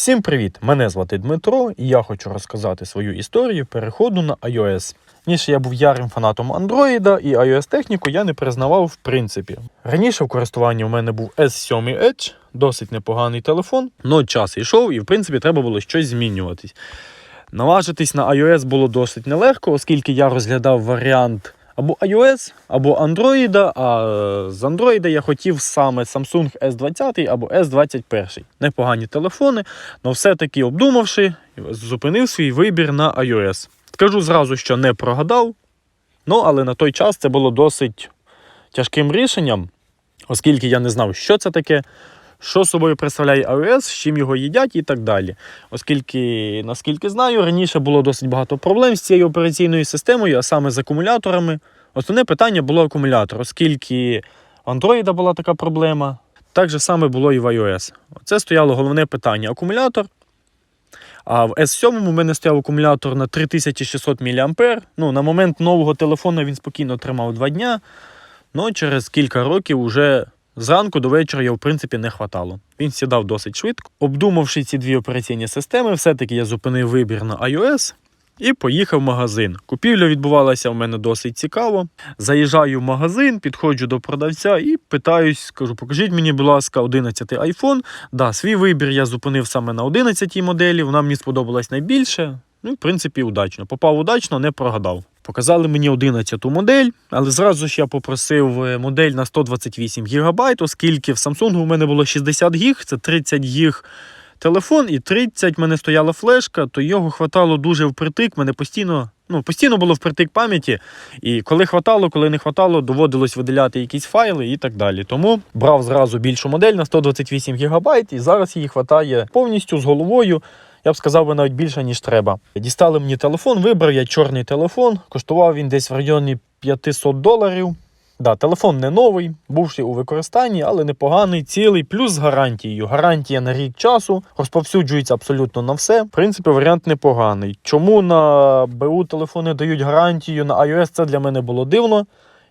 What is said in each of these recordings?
Всім привіт! Мене звати Дмитро, і я хочу розказати свою історію переходу на iOS. Раніше я був ярим фанатом Android, і iOS техніку я не признавав в принципі. Раніше в користуванні у мене був S7 Edge, досить непоганий телефон, але час йшов, і в принципі треба було щось змінюватись. Наважитись на iOS було досить нелегко, оскільки я розглядав варіант або iOS, або Android, а е, з Android я хотів саме Samsung S20 або S21. Непогані телефони, але все-таки обдумавши, зупинив свій вибір на iOS. Скажу зразу, що не прогадав, ну але на той час це було досить тяжким рішенням, оскільки я не знав, що це таке. Що собою представляє iOS, з чим його їдять і так далі. Оскільки, наскільки знаю, раніше було досить багато проблем з цією операційною системою, а саме з акумуляторами. Основне питання було акумулятор, оскільки в Android була така проблема, так же саме було і в iOS. Це стояло головне питання акумулятор. А в S7 у мене стояв акумулятор на 3600 мА. Ну, на момент нового телефону він спокійно тримав 2 дня. Ну, через кілька років уже Зранку до вечора його, в принципі, не хватало. Він сідав досить швидко. Обдумавши ці дві операційні системи, все-таки я зупинив вибір на iOS і поїхав в магазин. Купівля відбувалася в мене досить цікаво. Заїжджаю в магазин, підходжу до продавця і питаюсь, кажу, покажіть мені, будь ласка, 11 iPhone. Да, свій вибір я зупинив саме на 11 моделі, вона мені сподобалась найбільше. Ну, в принципі, удачно. Попав удачно, не прогадав. Показали мені 11-ту модель, але зразу ж я попросив е, модель на 128 ГБ, оскільки в Samsung у мене було 60 ГБ, це 30 ГБ телефон і 30 в мене стояла флешка, то його хватало дуже впритик. Мене постійно ну, постійно було впритик пам'яті. І коли хватало, коли не хватало, доводилось виділяти якісь файли і так далі. Тому брав зразу більшу модель на 128 ГБ, і зараз її хватає повністю з головою. Я б сказав би навіть більше, ніж треба. Дістали мені телефон, вибрав я чорний телефон. Коштував він десь в районі 500 доларів. Да, телефон не новий, бувший у використанні, але непоганий, цілий, плюс з гарантією. Гарантія на рік часу розповсюджується абсолютно на все. В принципі, варіант непоганий. Чому на БУ телефони дають гарантію на iOS, це для мене було дивно.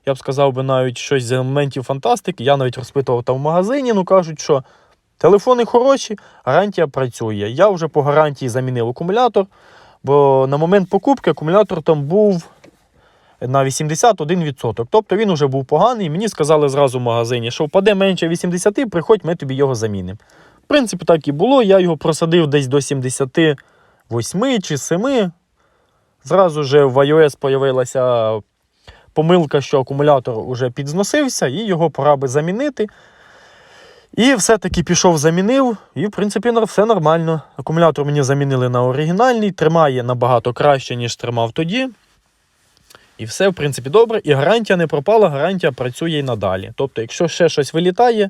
Я б сказав би навіть щось з елементів фантастики. Я навіть розпитував там в магазині, ну кажуть, що телефони хороші, гарантія працює. Я вже по гарантії замінив акумулятор, бо на момент покупки акумулятор там був на 81%. Тобто він вже був поганий. Мені сказали зразу в магазині, що впаде менше 80, приходь, ми тобі його замінимо. В принципі, так і було. Я його просадив десь до 78 чи 7. Зразу же в iOS з'явилася помилка, що акумулятор вже підзносився, і його пора би замінити. І все-таки пішов, замінив, і, в принципі, все нормально. Акумулятор мені замінили на оригінальний, тримає набагато краще, ніж тримав тоді. І все, в принципі, добре. І гарантія не пропала, гарантія працює і надалі. Тобто, якщо ще щось вилітає,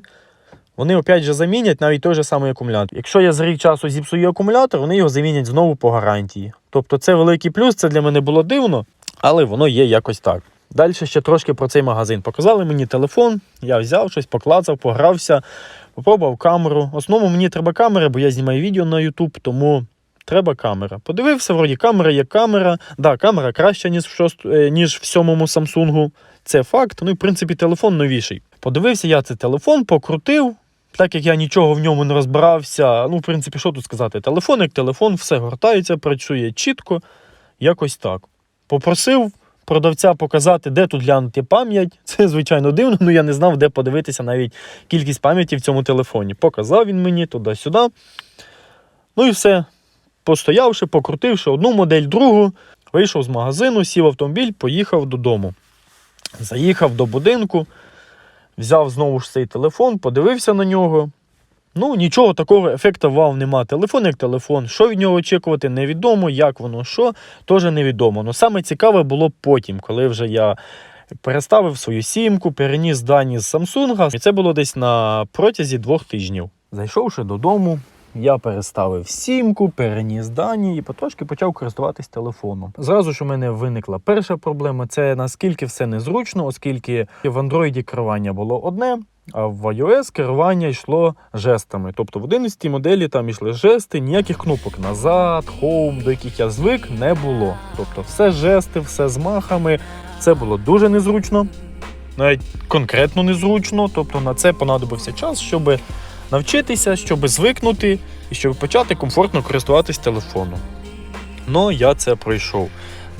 вони опять же замінять навіть той же самий акумулятор. Якщо я за рік часу зіпсую акумулятор, вони його замінять знову по гарантії. Тобто це великий плюс, це для мене було дивно, але воно є якось так. Далі ще трошки про цей магазин. Показали мені телефон, я взяв щось, поклацав, погрався, попробував камеру. В основному мені треба камера, бо я знімаю відео на YouTube, тому треба камера. Подивився, вроді камера є камера. Да, камера краща, ніж в шост... е, ніж в сьомому Samsung. Це факт. Ну і в принципі телефон новіший. Подивився я цей телефон, покрутив. Так як я нічого в ньому не розбирався, ну, в принципі, що тут сказати? Телефон як телефон, все гортається, працює чітко, якось так. Попросив продавця показати, де тут глянути пам'ять. Це, звичайно, дивно, але я не знав, де подивитися навіть кількість пам'яті в цьому телефоні. Показав він мені туди-сюди. Ну і все. Постоявши, покрутивши одну модель, другу, вийшов з магазину, сів автомобіль, поїхав додому. Заїхав до будинку, взяв знову ж цей телефон, подивився на нього. Ну, нічого такого ефекту вау нема. Телефон як телефон. Що від нього очікувати, невідомо, як воно, що, теж невідомо. Ну саме цікаве було потім, коли вже я переставив свою сімку, переніс дані з Samsung. І це було десь на протязі двох тижнів. Зайшовши додому, я переставив сімку, переніс дані і потрошки почав користуватись телефоном. Зразу ж у мене виникла перша проблема це наскільки все незручно, оскільки в Android керування було одне. А в iOS керування йшло жестами. Тобто в 11 моделі там йшли жести, ніяких кнопок назад, хоум, до яких я звик, не було. Тобто все жести, все з махами. Це було дуже незручно, навіть конкретно незручно. Тобто на це понадобився час, щоб навчитися, щоб звикнути і щоб почати комфортно користуватись телефоном. Ну, я це пройшов.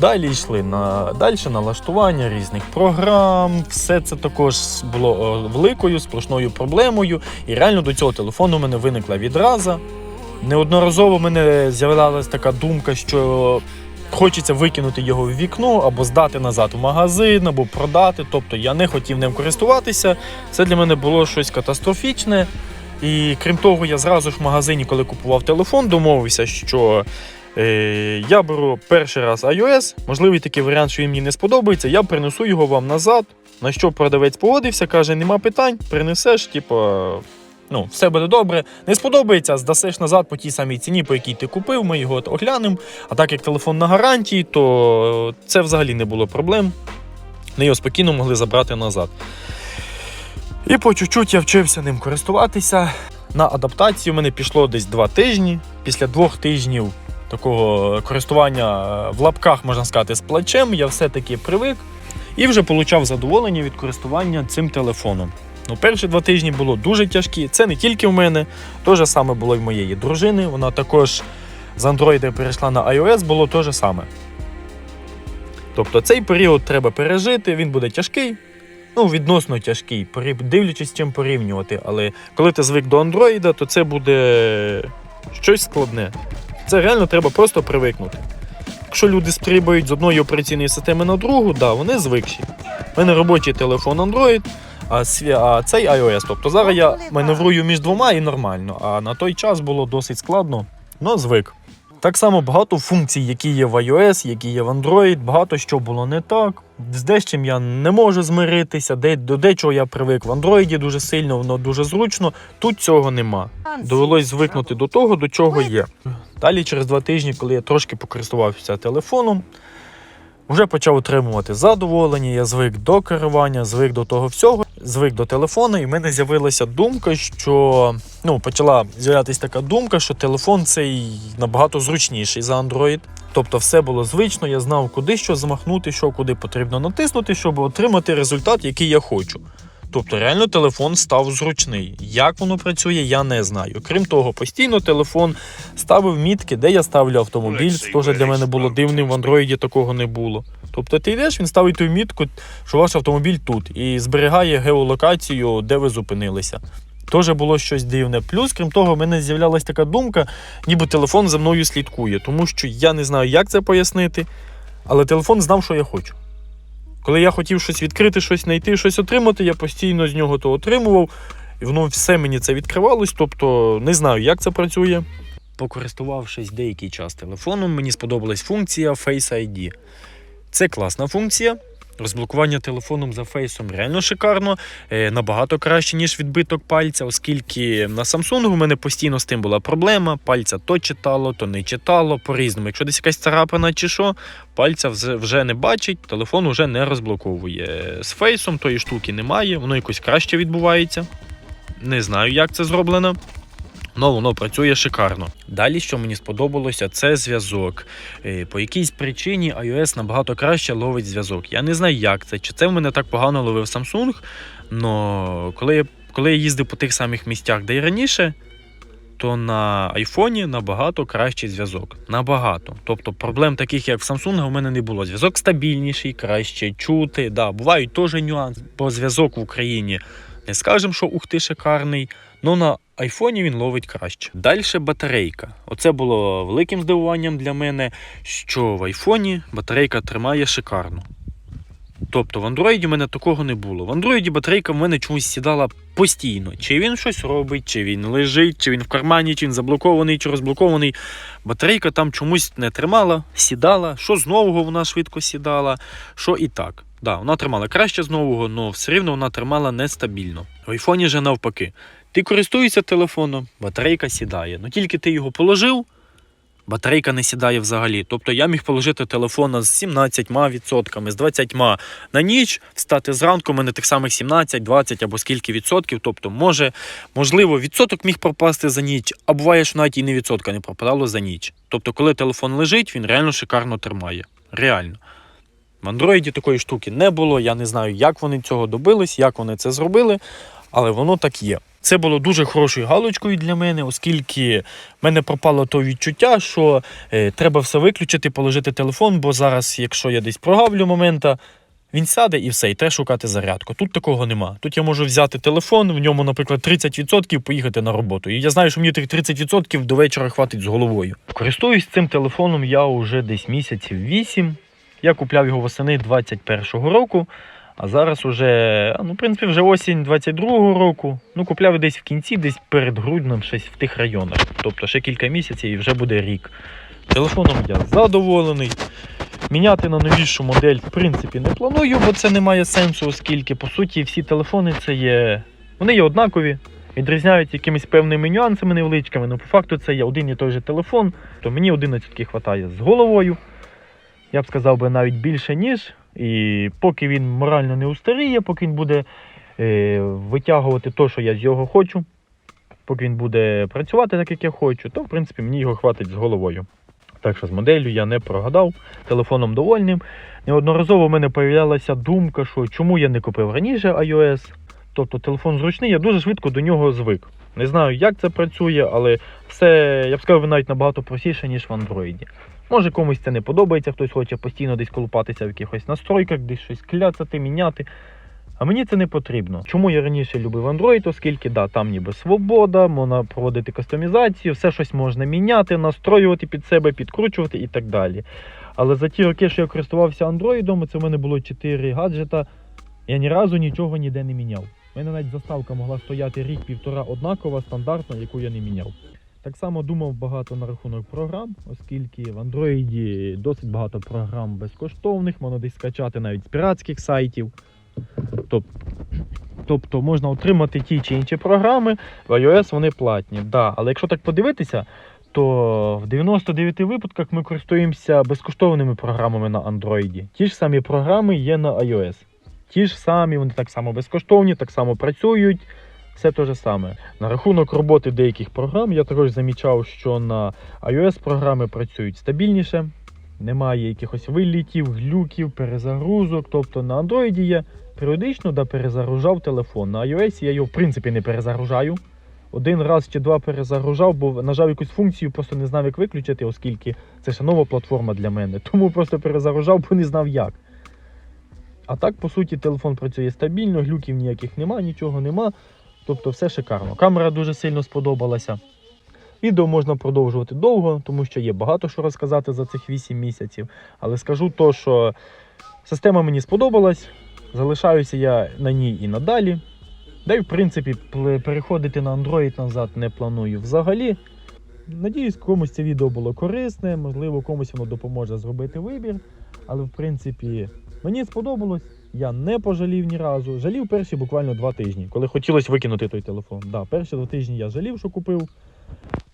Далі йшли на далі налаштування різних програм. Все це також було е, великою сплошною проблемою. І реально до цього телефону в мене виникла відраза. Неодноразово в мене з'являлася така думка, що хочеться викинути його в вікно або здати назад в магазин, або продати. Тобто я не хотів ним користуватися. Це для мене було щось катастрофічне. І крім того, я зразу ж в магазині, коли купував телефон, домовився, що я беру перший раз iOS, можливий такий варіант, що він мені не сподобається, я принесу його вам назад. На що продавець погодився, каже, нема питань, принесеш, типу, ну, все буде добре. Не сподобається, здасиш назад по тій самій ціні, по якій ти купив, ми його оглянемо. А так як телефон на гарантії, то це взагалі не було проблем. Ми його спокійно могли забрати назад. І по чуть-чуть я вчився ним користуватися. На адаптацію мене пішло десь два тижні. Після двох тижнів такого користування е, в лапках, можна сказати, з плечем, я все-таки привик і вже отримав задоволення від користування цим телефоном. Ну, перші два тижні було дуже тяжкі. Це не тільки в мене, те ж саме було і в моєї дружини. Вона також з Android перейшла на iOS, було те ж саме. Тобто цей період треба пережити, він буде тяжкий, ну, відносно тяжкий, дивлячись, чим порівнювати. Але коли ти звик до Android, то це буде щось складне. Це реально треба просто привикнути. Якщо люди стрибають з одної операційної системи на другу, да, вони звикші. У мене робочий телефон Android, а, а цей iOS. Тобто зараз я маневрую між двома і нормально. А на той час було досить складно, але звик. Так само багато функцій, які є в iOS, які є в Android, багато що було не так. З дечим я не можу змиритися, де, до дечого я привик в Android дуже сильно, воно дуже зручно. Тут цього нема. Довелось звикнути до того, до чого є. Далі, через два тижні, коли я трошки покористувався телефоном, вже почав отримувати задоволення, я звик до керування, звик до того всього, звик до телефону, і в мене з'явилася думка, що ну, почала з'являтися така думка, що телефон цей набагато зручніший за Android. Тобто все було звично, я знав, куди що замахнути, що куди потрібно натиснути, щоб отримати результат, який я хочу. Тобто реально телефон став зручний. Як воно працює, я не знаю. Крім того, постійно телефон ставив мітки, де я ставлю автомобіль. Це теж для мене було дивним, в Андроїді такого не було. Тобто ти йдеш, він ставить ту мітку, що ваш автомобіль тут, і зберігає геолокацію, де ви зупинилися. Теж було щось дивне. Плюс, крім того, в мене з'являлася така думка, ніби телефон за мною слідкує, тому що я не знаю, як це пояснити, але телефон знав, що я хочу. Коли я хотів щось відкрити, щось знайти, щось отримати, я постійно з нього то отримував, і воно все мені це відкривалось. Тобто не знаю, як це працює. Покористувавшись деякий час телефоном, мені сподобалась функція Face ID. Це класна функція. Розблокування телефоном за фейсом реально шикарно, е, набагато краще, ніж відбиток пальця, оскільки на Samsung у мене постійно з тим була проблема. Пальця то читало, то не читало по-різному. Якщо десь якась царапина чи що, пальця вже- вже не бачить, телефон вже не розблоковує. З фейсом тої штуки немає, воно якось краще відбувається. Не знаю, як це зроблено. Але воно працює шикарно. Далі, що мені сподобалося, це зв'язок. Е, По якійсь причині iOS набагато краще ловить зв'язок. Я не знаю, як це, чи це в мене так погано ловив Samsung. але коли я, коли я їздив по тих самих місцях, де й раніше, то на айфоні набагато кращий зв'язок. Набагато. Тобто проблем таких, як в Samsung, у мене не було. Зв'язок стабільніший, краще чути. Да, бувають теж нюанси, бо зв'язок в Україні не скажемо, що ух ти шикарний. Ну на айфоні він ловить краще. Далі батарейка. Оце було великим здивуванням для мене, що в айфоні батарейка тримає шикарно. Тобто в Android у мене такого не було. В Android батарейка в мене чомусь сідала постійно. Чи він щось робить, чи він лежить, чи він в кармані, чи він заблокований, чи розблокований. Батарейка там чомусь не тримала, сідала. Що з нового вона швидко сідала, що і так. Да, вона тримала краще з нового, але все рівно вона тримала нестабільно. В айфоні же навпаки. Ти користуєшся телефоном, батарейка сідає. Ну тільки ти його положив, батарейка не сідає взагалі. Тобто я міг положити телефона з 17%, з 20% на ніч, встати зранку, у мене тих самих 17, 20 або скільки відсотків. Тобто, може, можливо, відсоток міг пропасти за ніч, а буває, що навіть і не відсотка не пропадало за ніч. Тобто, коли телефон лежить, він реально шикарно тримає. Реально. В Андроїді такої штуки не було. Я не знаю, як вони цього добились, як вони це зробили, але воно так є. Це було дуже хорошою галочкою для мене, оскільки в мене пропало то відчуття, що е, треба все виключити, положити телефон, бо зараз, якщо я десь прогавлю момента, він сяде і все, і треба шукати зарядку. Тут такого нема. Тут я можу взяти телефон, в ньому, наприклад, 30% поїхати на роботу. І я знаю, що мені тих 30% до вечора хватить з головою. Користуюсь цим телефоном я вже десь місяців 8. Я купляв його восени 21-го року. А зараз уже, ну, в принципі, вже осінь 22-го року. Ну, купляв десь в кінці, десь перед груднем, щось в тих районах. Тобто ще кілька місяців і вже буде рік. Телефоном я задоволений. Міняти на новішу модель, в принципі, не планую, бо це не має сенсу, оскільки, по суті, всі телефони це є. Вони є однакові, відрізняються якимись певними нюансами невеличкими. Ну, по факту, це є один і той же телефон, то мені 11 вистачає з головою. Я б сказав би навіть більше, ніж. І поки він морально не устаріє, поки він буде е, витягувати те, що я з його хочу, поки він буде працювати так, як я хочу, то в принципі мені його хватить з головою. Так що з моделлю я не прогадав, телефоном довольним. Неодноразово в мене появлялася думка, що чому я не купив раніше iOS. Тобто телефон зручний, я дуже швидко до нього звик. Не знаю, як це працює, але все, я б сказав, навіть набагато простіше, ніж в Android. Може комусь це не подобається, хтось хоче постійно десь колупатися в якихось настройках, десь щось кляцати, міняти. А мені це не потрібно. Чому я раніше любив Android, оскільки да, там ніби свобода, можна проводити кастомізацію, все щось можна міняти, настроювати під себе, підкручувати і так далі. Але за ті роки, що я користувався Android, це в мене було 4 гаджета, я ні разу нічого ніде не міняв. У мене навіть заставка могла стояти рік-півтора однакова, стандартна, яку я не міняв. Так само думав багато на рахунок програм, оскільки в Android досить багато програм безкоштовних, можна десь скачати навіть з піратських сайтів. Тоб- Тобто можна отримати ті чи інші програми, в iOS вони платні. Да, але якщо так подивитися, то в 99 випадках ми користуємося безкоштовними програмами на Android. Ті ж самі програми є на iOS. Ті ж самі, вони так само безкоштовні, так само працюють. Все те ж саме. На рахунок роботи деяких програм я також замічав, що на iOS програми працюють стабільніше, немає якихось вилітів, глюків, перезагрузок. Тобто на Android є періодично да, перезагружав телефон. На iOS я його в принципі не перезагружаю. Один раз чи два перезагружав, бо нажав якусь функцію, просто не знав, як виключити, оскільки це ще нова платформа для мене. Тому просто перезагружав, бо не знав як. А так, по суті, телефон працює стабільно, глюків ніяких нема, нічого нема. Тобто все шикарно. Камера дуже сильно сподобалася. Відео можна продовжувати довго, тому що є багато що розказати за цих 8 місяців. Але скажу то, що система мені сподобалась, залишаюся я на ній і надалі. Да й в принципі переходити на Android назад не планую взагалі. Надіюсь, комусь це відео було корисне, можливо, комусь воно допоможе зробити вибір. Але в принципі мені сподобалось, я не пожалів ні разу. Жалів перші буквально два тижні, коли хотілося викинути той телефон. Да, перші два тижні я жалів, що купив.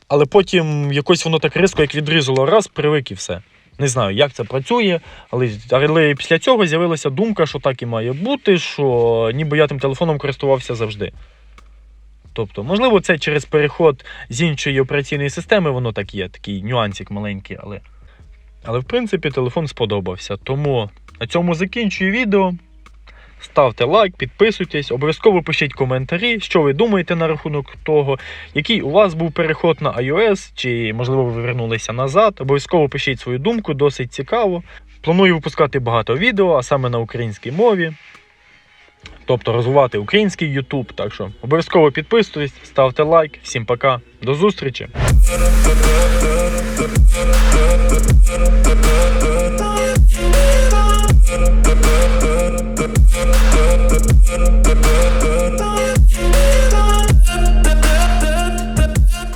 Але потім якось воно так різко, як відрізало, раз, привик і все. Не знаю, як це працює, але, але після цього з'явилася думка, що так і має бути, що ніби я тим телефоном користувався завжди. Тобто, можливо, це через переход з іншої операційної системи, воно так є, такий нюансик маленький, але. Але в принципі телефон сподобався. Тому на цьому закінчую відео. Ставте лайк, підписуйтесь, обов'язково пишіть коментарі, що ви думаєте на рахунок того, який у вас був переход на iOS, чи, можливо, ви вернулися назад. Обов'язково пишіть свою думку, досить цікаво. Планую випускати багато відео, а саме на українській мові. Тобто розвивати український YouTube. Так що обов'язково підписуйтесь, ставте лайк. Всім пока, до зустрічі!